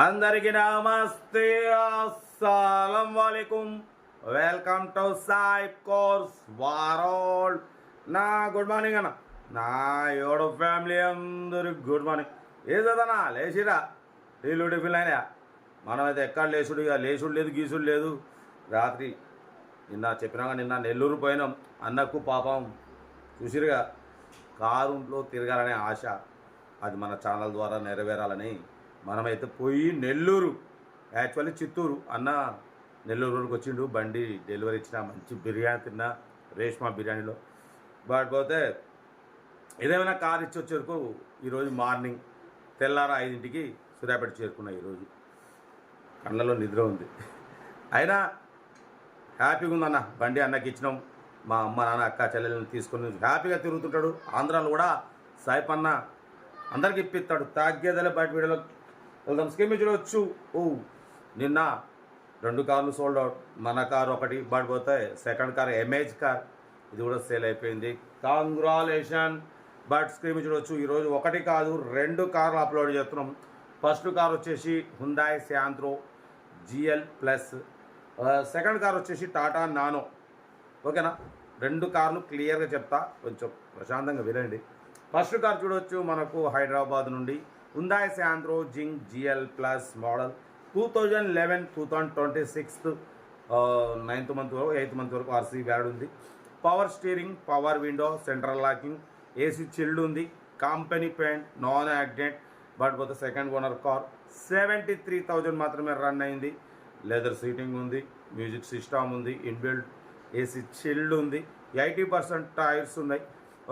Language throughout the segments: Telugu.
అందరికి నమస్తే అస్సలం వాలేకుం వెల్కమ్ టు సాయిబ్ కోర్స్ వారోల్ నా గుడ్ మార్నింగ్ అన్న. నా ఏడు ఫ్యామిలీ అందరికి గుడ్ మార్నింగ్. ఏదన్నా లేచిరా. టీలు టిఫిన్ అయినా మనమైతే ఎక్కడ లేచుడు? ఇక లేచుడు లేదు గీసుడు లేదు. రాత్రి నిన్న చెప్పినాక నిన్న నెల్లూరు పోయినాం. అన్నకు పాపం చూసిరుగా. కారులో తిరగాలనే ఆశ. అది మన ఛానల్ ద్వారా నెరవేరాలని మనమైతే పోయి నెల్లూరు యాక్చువల్లీ చిత్తూరు. అన్న నెల్లూరు వరకు వచ్చిండు బండి డెలివరీ ఇచ్చిన మంచి బిర్యానీ తిన్నా రేష్మా బిర్యానీలో. బట్ పోతే ఏదేమైనా కార్ ఇచ్చి వచ్చేవరకు ఈరోజు మార్నింగ్ తెల్లార ఐదింటికి సూర్యాపేట చేరుకున్నా ఈరోజు. కళ్ళలో నిద్ర ఉంది. అయినా హ్యాపీగా ఉందన్న బండి అన్నకి ఇచ్చినాం. మా అమ్మ నాన్న అక్క చెల్లెలను తీసుకొని హ్యాపీగా తిరుగుతుంటాడు. ఆంధ్రాలో కూడా సాయిపన్న అందరికి ఇప్పిస్తాడు. తాగేదలే బయట వీడియోలో వెళ్దాం స్కీమ్ చూడవచ్చు ఓ నిన్న రెండు కార్లు సోల్డ్ అవుట్ మన కార్ ఒకటి పడిపోతే పోతే సెకండ్ కార్ ఎంఏజ్ కార్ ఇది కూడా సేల్ అయిపోయింది కాంగ్రాలేషన్ బట్ స్క్రీన్ చూడవచ్చు ఈరోజు ఒకటి కాదు రెండు కార్లు అప్లోడ్ చేస్తున్నాం ఫస్ట్ కార్ వచ్చేసి Hyundai Santro GL plus second car వచ్చేసి టాటా నానో ఓకేనా రెండు కార్లు క్లియర్గా చెప్తా కొంచెం ప్రశాంతంగా వినండి ఫస్ట్ కార్ చూడవచ్చు మనకు హైదరాబాద్ నుండి Hyundai Santro Xing GL plus model two thousand eleven two thousand twenty sixth ninth month వరకు ఎయిత్ మంత్ వరకు ఆర్సీ వ్యాడ్ ఉంది. Power steering power window central locking AC chilled ఉంది. Company paint non accident but పోతే second owner car seventy three thousand మాత్రమే రన్ అయింది. లెదర్ సీటింగ్ ఉంది మ్యూజిక్ సిస్టమ్ ఉంది ఇన్బిల్డ్ ఏసీ చిల్డ్ ఉంది. ఎయిటీ పర్సెంట్ టైర్స్ ఉన్నాయి.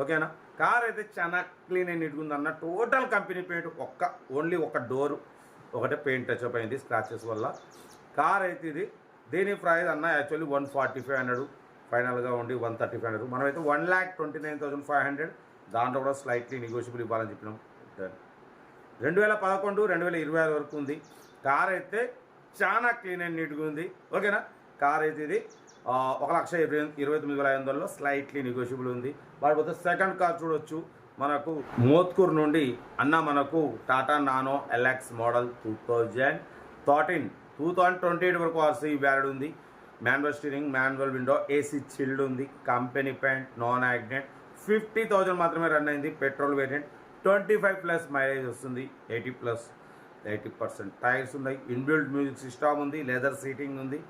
ఓకేనా కార్ అయితే చాలా క్లీన్ అండ్ నీట్గా ఉంది అన్న టోటల్ కంపెనీ పెయింట్ ఒక్క ఓన్లీ ఒక డోరు. ఒకటే పెయింట్ టచ్అప్ అయింది స్క్రాచెస్ వల్ల. కార్ అయితే ఇది. దీని ప్రైస్ అన్న actually one forty five hundred. ఫైనల్గా ఉండి వన్ థర్టీ ఫైవ్ హండ్రెడ్. మనమైతే one lakh twenty nine thousand five hundred. దాంట్లో కూడా స్లైట్లీ నెగోషియబుల్ ఇవ్వాలని చెప్పినాం. రెండు వేల పదకొండు రెండు వేల ఇరవై ఆరు వరకు ఉంది. కార్ అయితే చాలా క్లీన్ అండ్ నీట్గా ఉంది. ఓకేనా? కార్ అయితే ఇది. ఒక లక్ష ఇరవై ఇరవై తొమ్మిది వేల ఐదు వందలలో స్లైట్లీ నెగోషియబుల్ ఉంది. వాడిపోతే సెకండ్ కార్ చూడొచ్చు. మనకు మోత్కూర్ నుండి అన్న మనకు Tata Nano LX model two thousand thirteen two thousand twenty eight వరకు ఆర్సీ వ్యాలిడ్ ఉంది. Manual steering manual window AC chilled ఉంది. Company paint non accident fifty thousand మాత్రమే రన్ అయింది. Petrol variant twenty five plus mileage వస్తుంది. Eighty plus eighty percent tyres ఉన్నాయి. ఇన్బిల్డ్ మ్యూజిక్ సిస్టమ్ ఉంది. లెదర్ సీటింగ్ ఉంది.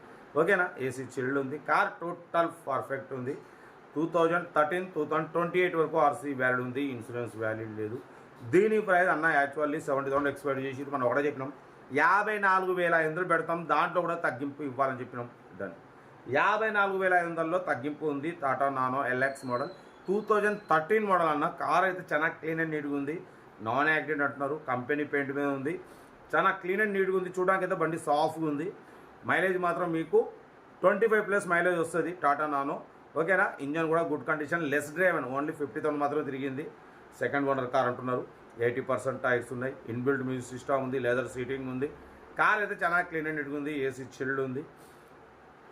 ఓకేనా? ఏసీ చిల్డ్ ఉంది. కార్ టోటల్ పర్ఫెక్ట్ ఉంది. Two thousand thirteen two thousand twenty eight వరకు ఆర్సీ వ్యాలిడ్ ఉంది. ఇన్సూరెన్స్ వ్యాలిడ్ లేదు. దీని ప్రైస్ అన్న యాక్చువల్లీ సెవెంటీ థౌసండ్ ఎక్స్పైర్ చేసి మనం ఒకటే చెప్పినాం. యాభై నాలుగు వేల ఐదు వందలు పెడతాం. దాంట్లో కూడా తగ్గింపు ఇవ్వాలని చెప్పినాం. డన్ యాభై నాలుగు వేల ఐదు వందల్లో తగ్గింపు ఉంది. Tata Nano LX model. Two thousand thirteen model అన్న. కార్ అయితే చాలా క్లీన్ అండ్ నీట్గా ఉంది. నాన్ యాక్సిడెంట్ అంటున్నారు. కంపెనీ పెయింట్ మీద ఉంది. చాలా క్లీన్ అండ్ నీట్గా ఉంది. చూడడానికి అయితే బండి సాఫ్ట్గా ఉంది. మైలేజ్ మాత్రం మీకు ట్వంటీ ఫైవ్ ప్లస్ మైలేజ్ వస్తుంది టాటా నానో. ఓకేనా? ఇంజన్ కూడా good condition less drive only fifty thousand మాత్రమే తిరిగింది. సెకండ్ ఓనర్ కార్ అంటున్నారు. ఎయిటీ పర్సెంట్ టైర్స్ ఉన్నాయి. ఇన్బిల్డ్ మ్యూజిక్ సిస్టమ్ ఉంది లెదర్ సీటింగ్ ఉంది. కార్ అయితే చాలా క్లీన్ అండ్ ఉంది ఏసీ చిల్డ్ ఉంది.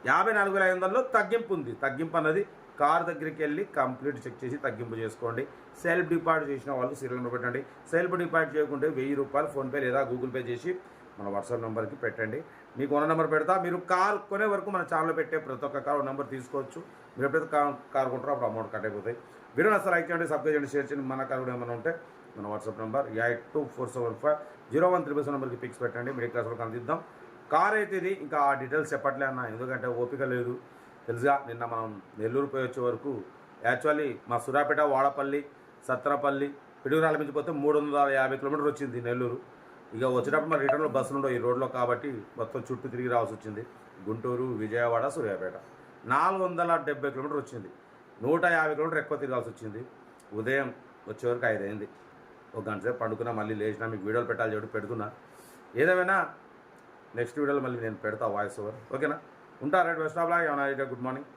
యాభై నాలుగు వేల ఐదు వందల్లో తగ్గింపు ఉంది. తగ్గింపు అన్నది కార్ దగ్గరికి వెళ్ళి కంప్లీట్ చెక్ చేసి తగ్గింపు చేసుకోండి. సెల్ఫ్ డిపాజిట్ చేసిన వాళ్ళు సీరియల్ నెంబర్ పెట్టండి. సెల్ఫ్ డిపాజిట్ చేయకుంటే వెయ్యి రూపాయలు ఫోన్పే లేదా గూగుల్ పే చేసి మన వాట్సాప్ నెంబర్కి పెట్టండి. మీకు ఉన్న నెంబర్ పెడతా మీరు కార్ కొనే వరకు మన ఛానల్ పెట్టే ప్రతి ఒక్క కార్ నెంబర్ తీసుకోవచ్చు. మీరు ఎప్పుడైతే కార్ కార్ కొంటారో అప్పుడు అమౌంట్ కట్ అయిపోతాయి. వీడియో అసలు లైక్ చేయండి సబ్స్క్రైబ్ చేయండి షేర్ చేయండి. మన కార్ కూడా ఏమైనా ఉంటే మన WhatsApp number eight two four seven five zero one triple seven నెంబర్కి పిక్స్ పెట్టండి. మిడిల్ క్లాస్ వరకు అందిద్దాం కార్ అయితే ఇది ఇంకా ఆ డీటెయిల్స్ చెప్పట్లే అన్న ఎందుకంటే ఓపిక లేదు. తెలుసుగా నిన్న మనం నెల్లూరు పోయి వచ్చే వరకు యాక్చువల్లీ మా సురాపేట వాడపల్లి సత్రపల్లి పిడుగురాల మించిపోతే మూడు వందల యాభై కిలోమీటర్లు వచ్చింది నెల్లూరు. ఇక వచ్చేటప్పుడు మరి రిటర్న్లో బస్సులు ఉండవు ఈ రోడ్లో కాబట్టి మొత్తం చుట్టూ తిరిగి రావాల్సి వచ్చింది. గుంటూరు విజయవాడ సూర్యాపేట. నాలుగు వందల డెబ్బై కిలోమీటర్ వచ్చింది. నూట యాభై కిలోమీటర్ ఎక్కువ తిరగాల్సి వచ్చింది. ఉదయం వచ్చేవరకు ఐదైంది. ఒక గంట సేపు పండుకున్నా మళ్ళీ లేచినా మీకు వీడియోలు పెట్టాలి చెప్పి పెడుతున్నా. ఏదేమైనా నెక్స్ట్ వీడియోలో మళ్ళీ నేను పెడతా వాయిస్ ఓవర్ ఓకేనా? ఉంటా రైట్ వెస్ట్ ఆఫ్ లాగా ఏమైనా గుడ్ మార్నింగ్.